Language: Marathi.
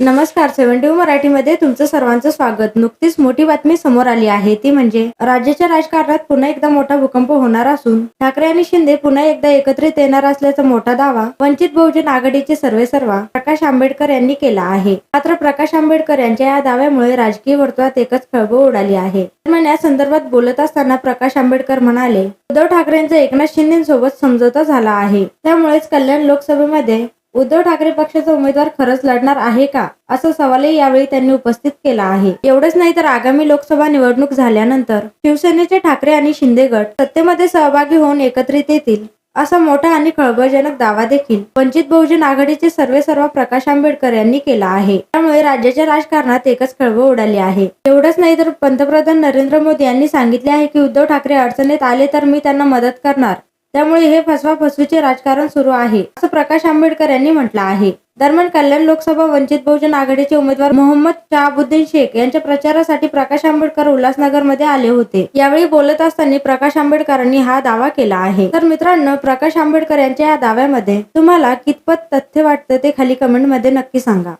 नमस्कार सेव्हन्टी मराठीमध्ये तुमचं सर्वांचं स्वागत. नुकतीच मोठी बातमी समोर आली आहे. ती म्हणजे राज्याच्या राजकारणात पुन्हा एकदा मोठा भूकंप होणार असून ठाकरे आणि शिंदे पुन्हा एकदा एकत्रित येणार असल्याचा मोठा दावा वंचित बहुजन आघाडीचे सर्वे सर्वा प्रकाश आंबेडकर यांनी केला आहे. मात्र प्रकाश आंबेडकर यांच्या या दाव्यामुळे राजकीय वर्तुळात एकच खळबळ उडाली आहे. दरम्यान या संदर्भात बोलत असताना प्रकाश आंबेडकर म्हणाले उद्धव ठाकरेंचा एकनाथ शिंदेसोबत समझोता झाला आहे. त्यामुळेच कल्याण लोकसभेमध्ये उद्धव ठाकरे पक्षाचा उमेदवार खरंच लढणार आहे का? असा सवालही यावेळी त्यांनी उपस्थित केला आहे. एवढंच नाही तर आगामी लोकसभा निवडणूक झाल्यानंतर शिवसेनेचे ठाकरे आणि शिंदे गट सत्तेमध्ये सहभागी होऊन एकत्रित येतील असा मोठा आणि खळबळजनक दावा देखील वंचित बहुजन आघाडीचे सर्वे सर्व प्रकाश आंबेडकर यांनी केला आहे. त्यामुळे राज्याच्या राजकारणात एकच खळबळ उडाली आहे. एवढंच नाही तर पंतप्रधान नरेंद्र मोदी यांनी सांगितले आहे की उद्धव ठाकरे अडचणीत आले तर मी त्यांना मदत करणार. त्यामुळे हे फसवाफसवीचे राजकारण सुरू आहे असं प्रकाश आंबेडकर यांनी म्हटलं आहे. दरम्यान कल्याण लोकसभा वंचित बहुजन आघाडीचे उमेदवार मोहम्मद शहाबुद्दीन शेख यांच्या प्रचारासाठी प्रकाश आंबेडकर उल्हासनगरमध्ये आले होते. यावेळी बोलत असताना प्रकाश आंबेडकरांनी हा दावा केला आहे. तर मित्रांनो प्रकाश आंबेडकर यांच्या या दाव्यामध्ये तुम्हाला कितपत तथ्य वाटतं ते खाली कमेंटमध्ये नक्की सांगा.